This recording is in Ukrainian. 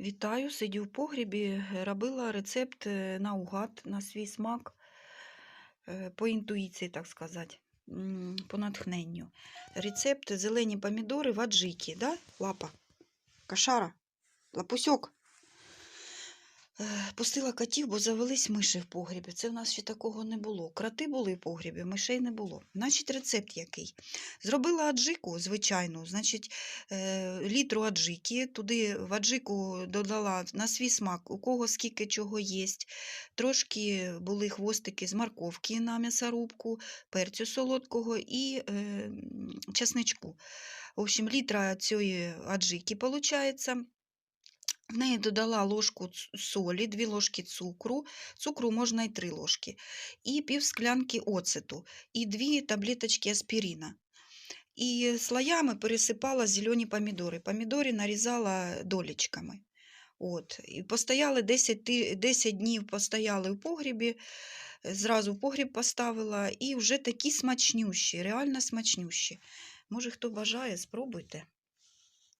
Вітаю, сидю в погрібі, е, робила рецепт е, наугад на свій смак, е, по інтуїції, так сказати, по натхненню. Рецепт зелені помідори в аджикі, да? Лапа, кошара, лапусьок. Пустила котів, бо завелись миші в погрібі. Це в нас ще такого не було. Кроти були в погрібі, мишей не було. Значить, рецепт який. Зробила аджику, звичайну, значить, е, літру аджики. Туди в аджику додала на свій смак, у кого скільки чого є. Трошки були хвостики з морковки на м'ясорубку, перцю солодкого і е, м, чесничку. В общем, літра цієї аджики виходить. В неї додала ложку солі, дві ложки цукру, цукру можна і три ложки, і пів склянки оцету, і дві таблеточки аспірина. І слоями пересипала зелені помідори. Помідори нарізала долічками. От. І постояли 10, 10 днів постояли в погрібі, зразу в погріб поставила, і вже такі смачнющі, реально смачнющі. Може, хто бажає, спробуйте.